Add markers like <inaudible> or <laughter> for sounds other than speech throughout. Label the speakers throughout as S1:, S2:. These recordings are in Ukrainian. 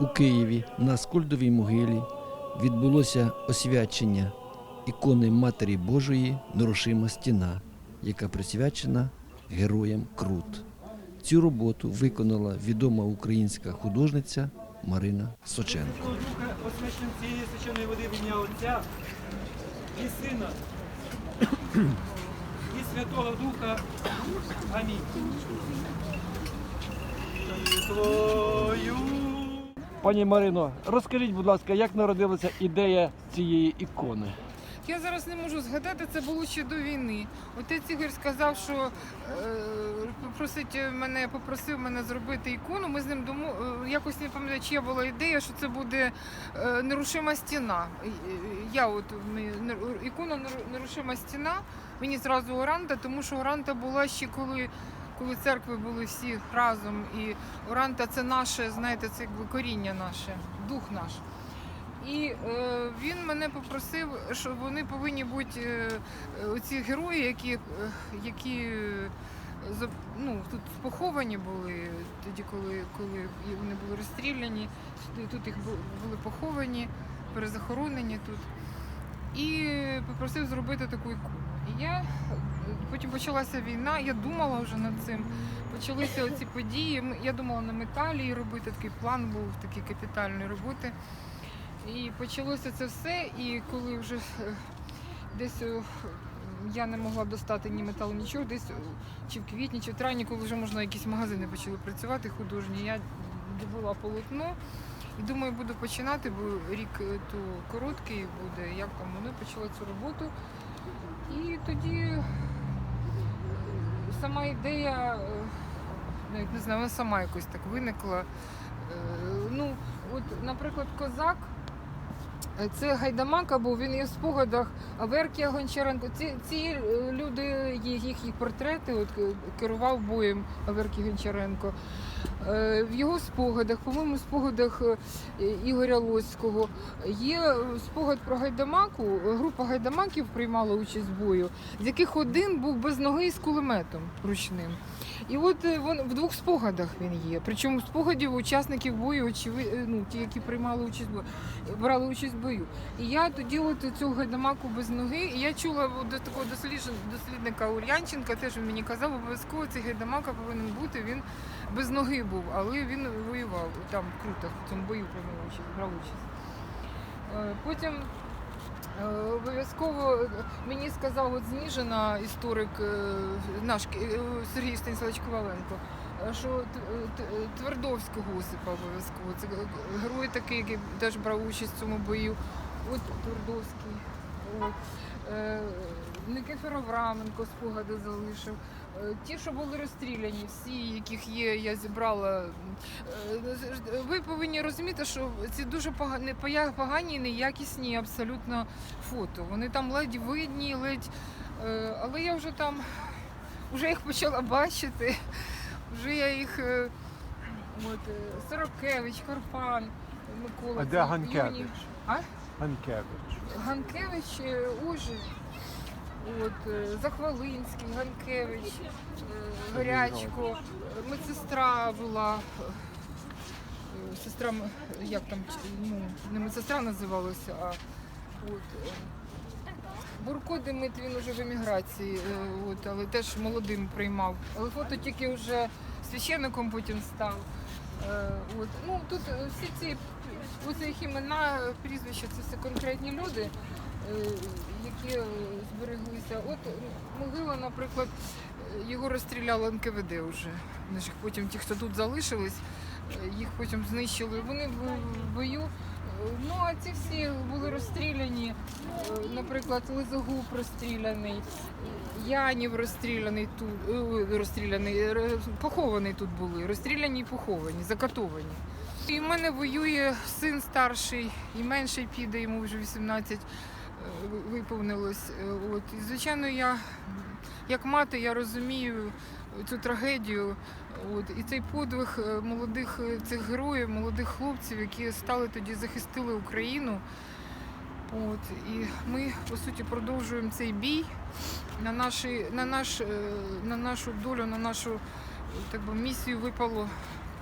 S1: У Києві на Скульдовій могилі відбулося освячення ікони Матері Божої Нерушима стіна, яка присвячена героям Крут. Цю роботу виконала відома українська художниця Марина Соченко.
S2: Освяченим цієї священої води в ім'я Отця і Сина і Святого Духа. Амінь. Твою. Пані Марино, розкажіть, будь ласка, як народилася ідея цієї ікони?
S3: Я зараз не можу згадати, це було ще до війни. Отець Ігор сказав, що е, попросить мене, попросив мене зробити ікону. Ми з ним домо, е, якось не пам'ятаю, чия була ідея, що це буде е, нерушима стіна. Е, Я от ми- ікона «Неру- нерушима стіна. Мені зразу Оранта, тому що Оранта була ще коли. Коли церкви були всі разом, і Оранта це наше, знаєте, це якби коріння наше, дух наш. І е, він мене попросив, що вони повинні бути е, оці герої, які, е, які е, ну, тут поховані були тоді, коли, коли вони були розстріляні. Тут їх були поховані, перезахоронені тут. І попросив зробити таку ікону. І я потім почалася війна, я думала вже над цим. Почалися оці події. Я думала на металі робити такий план був, такий капітальної роботи. І почалося це все. І коли вже е, десь е, я не могла достати ні металу, нічого, десь е, чи в квітні, чи в травні, коли вже можна якісь магазини почали працювати художні, я добула полотно. І думаю, буду починати, бо рік то короткий буде, як там вони почала цю роботу. І тоді сама ідея, е, навіть не знаю, вона сама якось так виникла. Е, Ну, от, наприклад, козак. е, Це Гайдамака був, він є в спогадах Аверкія Гончаренко. Ці, ці е, люди, їх, їх, їх портрети, от е, керував боєм Аверкій Гончаренко. Е, В його спогадах, по-моєму, в спогадах е, Ігоря Лоського є е, спогад про Гайдамаку. Група гайдамаків приймала участь в бою, з яких один був без ноги і з кулеметом ручним. І от вон в двох спогадах він є. Причому спогадів учасників бою, ну, ті, які приймали участь брали участь в бою. І я тоді от цього гайдамаку без ноги, і я чула до такого дослідника Ульянченка, теж він мені казав, обов'язково цей гайдамака повинен бути. Він без ноги був, але він воював там в крутах, в цьому бою брав участь. Е, Потім е, обов'язково мені сказав от Зніжина, історик е, наш Сергій Станіславович Коваленко, що Твердовського Осипа обов'язково. Це герой такий, який теж брав участь в цьому бою. От Твердовський. Е, Никифор спогади залишив. Е, Ті, що були розстріляні, всі, яких є, я зібрала. Е, Ви повинні розуміти, що ці дуже погані, і неякісні абсолютно фото. Вони там ледь видні, ледь. Але я вже там вже їх почала бачити. Вже я їх. От, Сорокевич, Карпан, Микола.
S4: А де Ганкевич?
S3: А?
S4: Ганкевич.
S3: Ганкевич е, Ужин, от, е, Захвалинський, Ганкевич, е, Горячко, медсестра була. Сестра, як там, ну, не медсестра називалася, а от, Бурко Демид, він уже в еміграції, от, але теж молодим приймав. Але фото тільки вже священником потім став. От. Ну, тут всі ці оці їх імена, прізвища, це все конкретні люди, е, які е, збереглися. От могила, наприклад, його розстріляли НКВД вже. Потім ті, хто тут залишились, е, їх потім знищили. Вони в в бою. Ну, а ці всі були розстріляні. Наприклад, Лизогуб розстріляний, Янів розстріляний тут, розстріляний, похований тут були, розстріляні і поховані, закатовані. І в мене воює син старший, і менший піде, йому вже 18 е, виповнилось. Е, От. І, звичайно, я як мати я розумію цю трагедію. От. І цей подвиг е, молодих цих героїв, молодих хлопців, які стали тоді захистили Україну. От. І ми, по суті, продовжуємо цей бій на, наші, на, наш, на нашу долю, на нашу так би, місію випало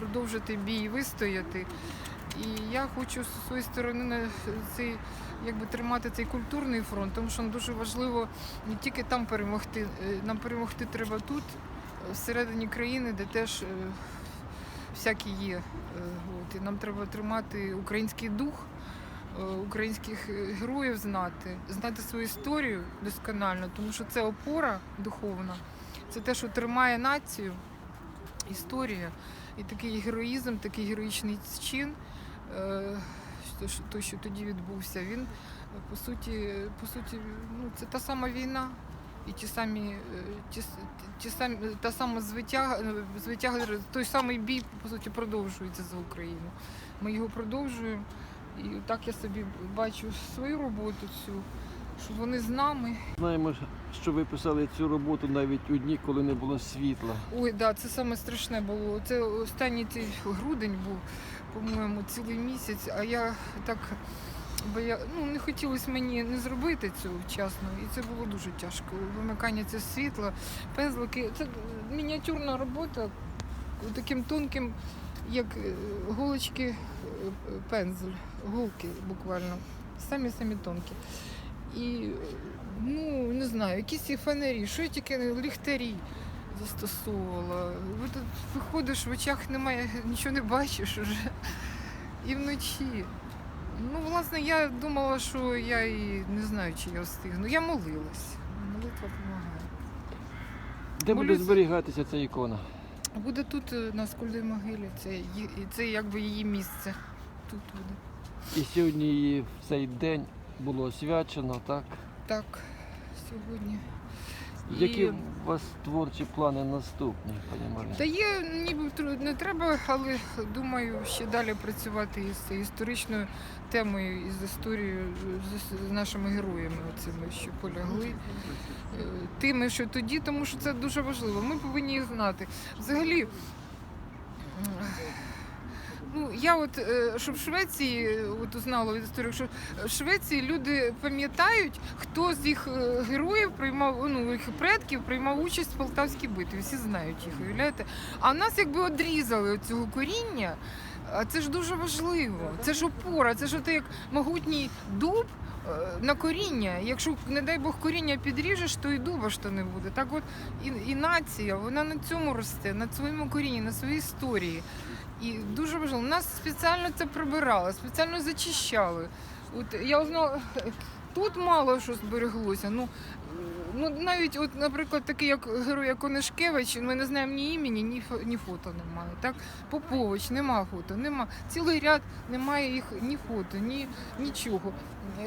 S3: продовжити бій, вистояти. І я хочу зі своєї сторони на цей, якби, тримати цей культурний фронт, тому що дуже важливо не тільки там перемогти, е, нам перемогти треба тут, всередині країни, де теж е, всякі є. Е, От, і нам треба тримати український дух, українських героїв знати, знати свою історію досконально, тому що це опора духовна, це те, що тримає націю, історія. І такий героїзм, такий героїчний чин, е, той, що тоді відбувся, він е, по суті, по суті, ну, це та сама війна. І ті самі, е, ті, ті самі, та сама звитяга, звитяга, той самий бій, по суті, продовжується за Україну. Ми його продовжуємо. І так я собі бачу свою роботу цю, що вони з нами.
S2: Знаємо, що ви писали цю роботу навіть у дні, коли не було світла.
S3: Ой, да, це саме страшне було. Це останній цей грудень був, по-моєму, цілий місяць, а я так. Бо я ну не хотілося мені не зробити цього вчасно, і це було дуже тяжко. Вимикання цього світла, пензлики. Це мініатюрна робота таким тонким, як е, голочки е, пензель, голки буквально. Самі самі тонкі. І ну не знаю, якісь і фонарі, що я тільки не ліхтарі застосовувала. Ви тут виходиш, в очах немає, нічого не бачиш уже. І вночі. Ну, власне, я думала, що я і не знаю, чи я встигну. Я молилась. Молитва допомагає.
S2: Де буде
S3: Молюсь.
S2: зберігатися ця ікона?
S3: Буде тут е, на скульдій могилі. Це, ї- це якби її місце. Тут буде.
S2: І сьогодні її в цей день було освячено, так?
S3: Так, сьогодні.
S2: Які
S3: І-
S2: у вас творчі плани наступні, пані Марино?
S3: Та є, ніби не треба, але думаю, ще далі працювати із історичною темою, із історією, з, нашими героями, оцими, що полягли. Е, Тими, що тоді, тому що це дуже важливо. Ми повинні їх знати. Взагалі, ну я от е, що в Швеції, е, от узнала від історії, що в Швеції люди пам'ятають, хто з їх е, героїв приймав, ну їх предків приймав участь в Полтавській битві. Всі знають їх, уявляєте? А нас якби одрізали цього коріння. А це ж дуже важливо. Це ж опора, це ж от як могутній дуб на коріння. Якщо, не дай Бог, коріння підріжеш, то і дуба ж то не буде. Так от і, і нація, вона на цьому росте, на своєму корінні, на своїй історії. І дуже важливо. Нас спеціально це прибирали, спеціально зачищали. От я узнала, <laughs> тут мало що збереглося. Ну, ну навіть, от, наприклад, такий як герой як Онишкевич, ми не знаємо ні імені, ні, ні фото немає. Так? Попович, нема фото, нема. Цілий ряд немає їх ні фото, ні нічого.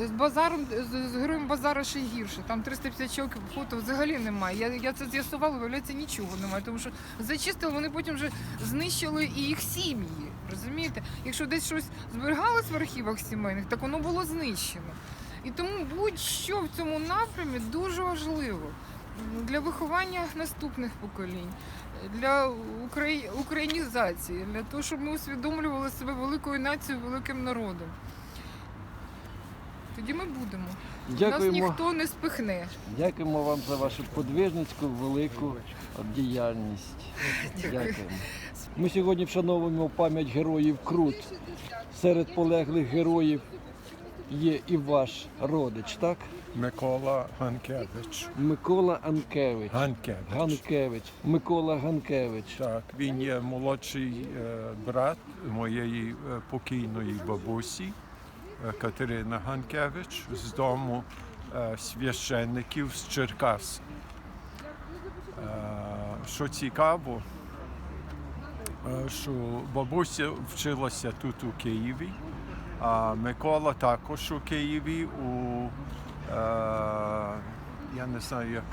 S3: З базаром, з, з героєм базара ще гірше. Там 350 чоловік фото взагалі немає. Я, я це з'ясувала, виявляється, нічого немає. Тому що зачистили, вони потім вже знищили і їх сім'ї. Розумієте? Якщо десь щось зберігалось в архівах сімейних, так воно було знищено. І тому будь-що в цьому напрямі дуже важливо для виховання наступних поколінь, для украї... українізації, для того, щоб ми усвідомлювали себе великою нацією, великим народом. Тоді ми будемо. Нас ніхто не спихне.
S2: дякуємо вам за вашу подвижницьку велику діяльність. Дякуємо. Ми сьогодні вшановуємо пам'ять героїв Крут. Серед полеглих героїв є і ваш родич, так?
S4: Микола Ганкевич.
S2: Микола Анкевич.
S4: Ганкевич.
S2: Ганкевич. Микола Ганкевич.
S4: Так, він є молодший е, брат моєї е, покійної бабусі е, Катерина Ганкевич з дому е, священників з Черкас. Е, Що цікаво, е, що бабуся вчилася тут у Києві, а Микола також у Києві у е, я не знаю, як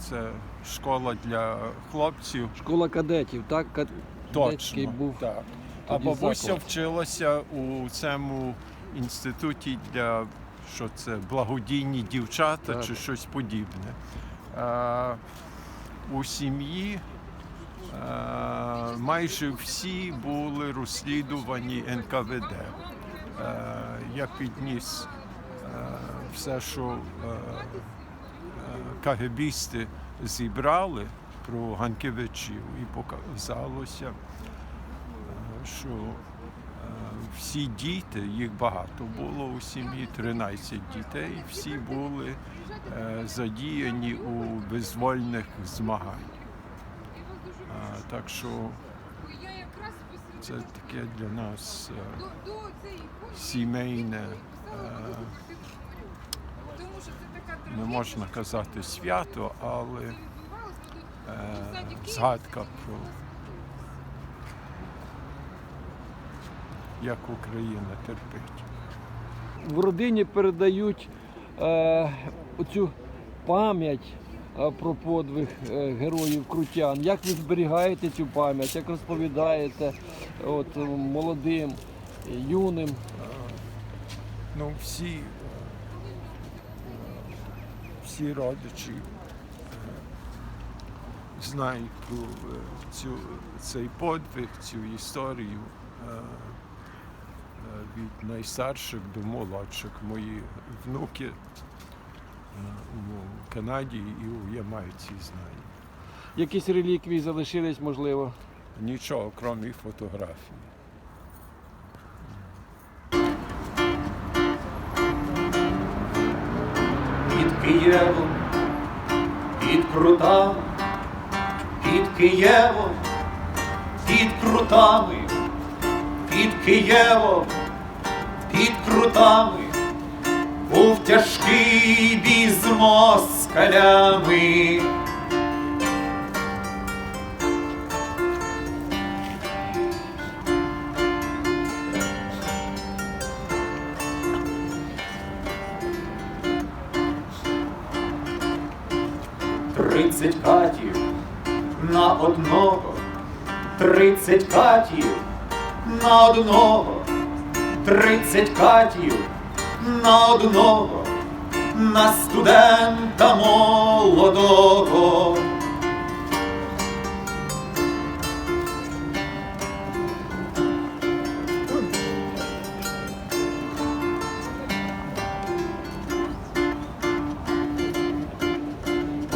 S4: це школа для хлопців.
S2: Школа кадетів, так? Кад- Кадетський
S4: Точно,
S2: був
S4: так. А
S2: тоді
S4: бабуся
S2: заклад.
S4: вчилася у цьому інституті для що це благодійні дівчата
S2: Так.
S4: чи щось подібне. А, у сім'ї а, майже всі були розслідувані НКВД. А, я підніс все, що а, кагебісти зібрали про Ганкевичів і показалося, е, що всі діти, їх багато було у сім'ї, 13 дітей, всі були е, задіяні у визвольних змаганнях. Е, Так що це таке для нас е, сімейне, е, не можна казати свято, але е, згадка про як Україна терпить.
S2: В родині передають е, оцю пам'ять про подвиг героїв крутян. Як ви зберігаєте цю пам'ять, як розповідаєте от, е, молодим, е, юним?
S4: Ну, всі, е, всі родичі знають про цю, цей подвиг, цю історію від найстарших до молодших. Мої внуки у Канаді і у Ямайці знають.
S2: Якісь реліквії залишились, можливо?
S4: Нічого, крім фотографій.
S5: під Києвом, під крутами, під Києвом, під крутами, під Києвом, під крутами, був тяжкий бій з москалями. Тридцять катів на одного, тридцять катів на одного, тридцять катів на одного, на студента молодого.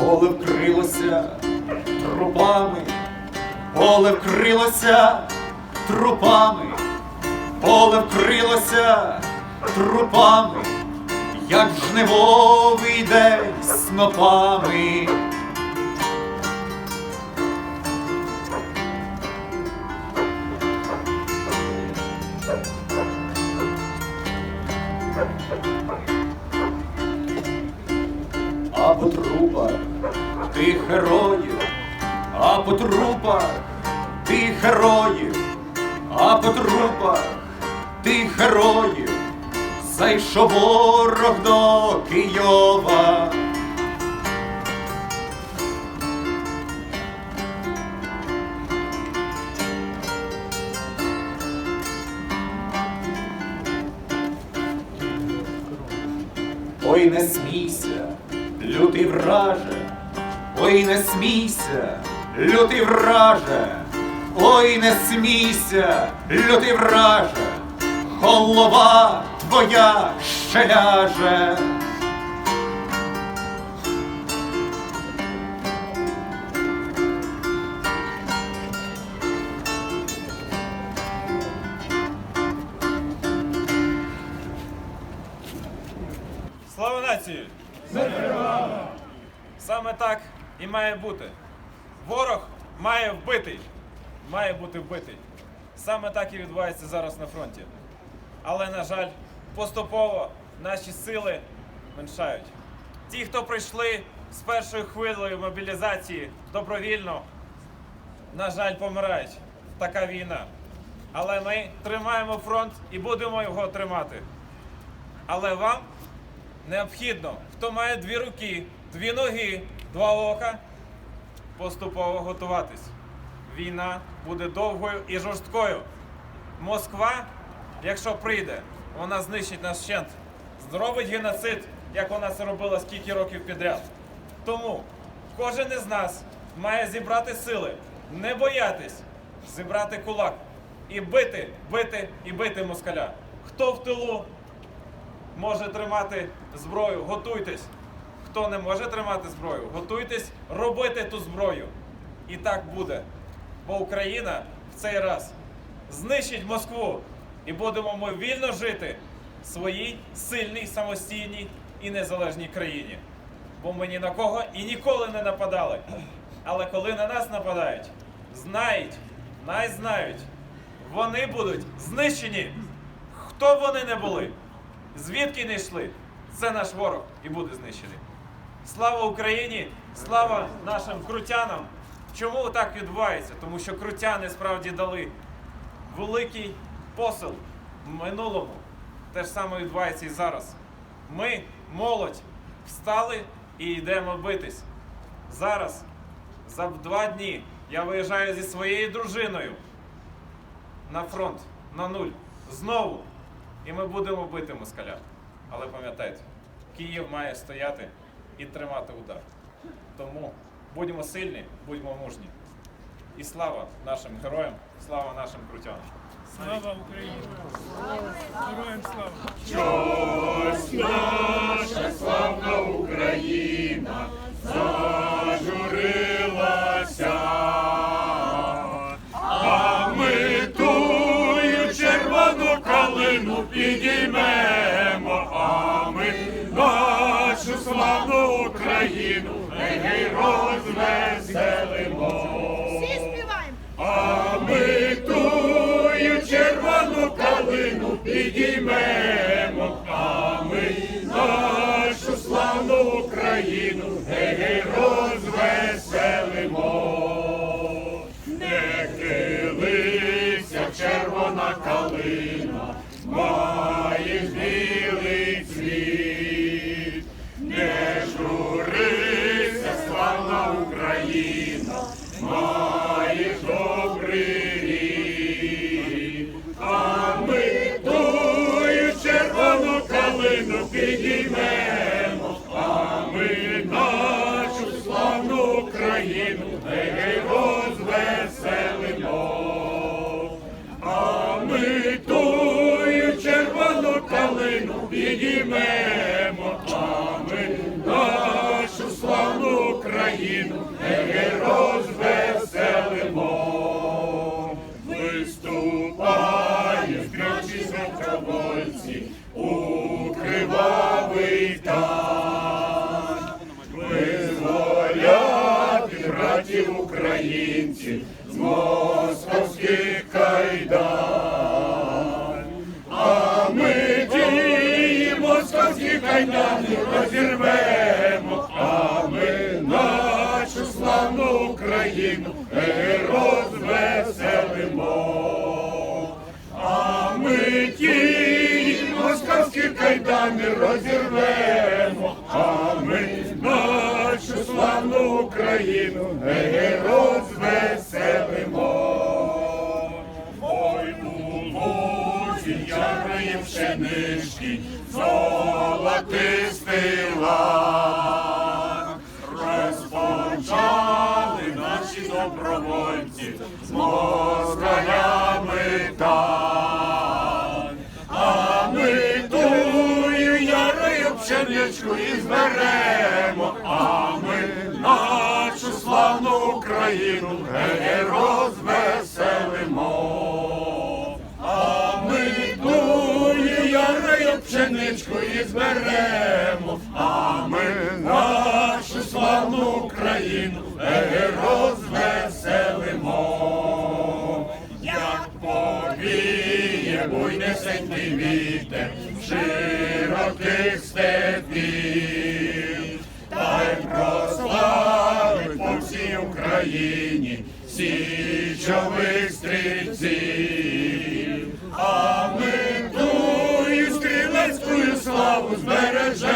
S5: Поле вкрилося трупами, поле вкрилося трупами, поле вкрилося трупами, як жнивовий день снопами. По трупах. Тих героїв зайшов ворог до Києва. Ой, не смійся, лютий враже, ой, не смійся, лютий враже, ой, не смійся, лютий враже, голова твоя ще ляже.
S6: Слава нації! Саме так і має бути. Ворог має вбитий. Має бути вбитий. Саме так і відбувається зараз на фронті. Але, на жаль, поступово наші сили меншають. Ті, хто прийшли з першою хвилею мобілізації добровільно, на жаль, помирають. Така війна. Але ми тримаємо фронт і будемо його тримати. Але вам необхідно, хто має дві руки, дві ноги, два ока, поступово готуватись. Війна буде довгою і жорсткою. Москва, якщо прийде, вона знищить нас вщент, зробить геноцид, як вона це робила скільки років підряд. Тому кожен із нас має зібрати сили, не боятись, зібрати кулак і бити, бити і бити москаля. Хто в тилу, може тримати зброю, готуйтесь. Хто не може тримати зброю, готуйтесь робити ту зброю. І так буде. Бо Україна в цей раз знищить Москву І будемо ми вільно жити в своїй сильній, самостійній і незалежній країні. Бо ми ні на кого і ніколи не нападали. Але коли на нас нападають, знають, най знають, вони будуть знищені. Хто вони не були, звідки не йшли, це наш ворог і буде знищений. Слава Україні! Слава нашим крутянам! Чому так відбувається? Тому що крутяни справді дали великий посил минулому. Те ж саме відбувається і зараз. Ми, молодь, встали і йдемо битись. Зараз, за два дні, я виїжджаю зі своєю дружиною на фронт, на нуль. Знову. І ми будемо бити москаля. Але пам'ятайте, Київ має стояти і тримати удар. Тому будьмо сильні, будьмо мужні. І слава нашим героям, слава нашим крутянам.
S7: Слава Україні! Героям слава!
S8: А нашу славну Україну гей розвеселимо. Не хилися, червона калина, має білий з кайдан. А ми ті московські кайдани розірвемо, а ми нашу славну Україну розвеселимо. А ми ті московські кайдани розірвемо, золотистий. Розпочали наші добровольці з москалями тан. А ми тую ярою і зберемо, а ми нашу славну Україну розвеселимо. Пшеничку і зберемо, а ми нашу славну Україну розвеселимо. Як повіє буйнесенький вітер широких степів, та й прославить по всій Україні січових стрільців. para já.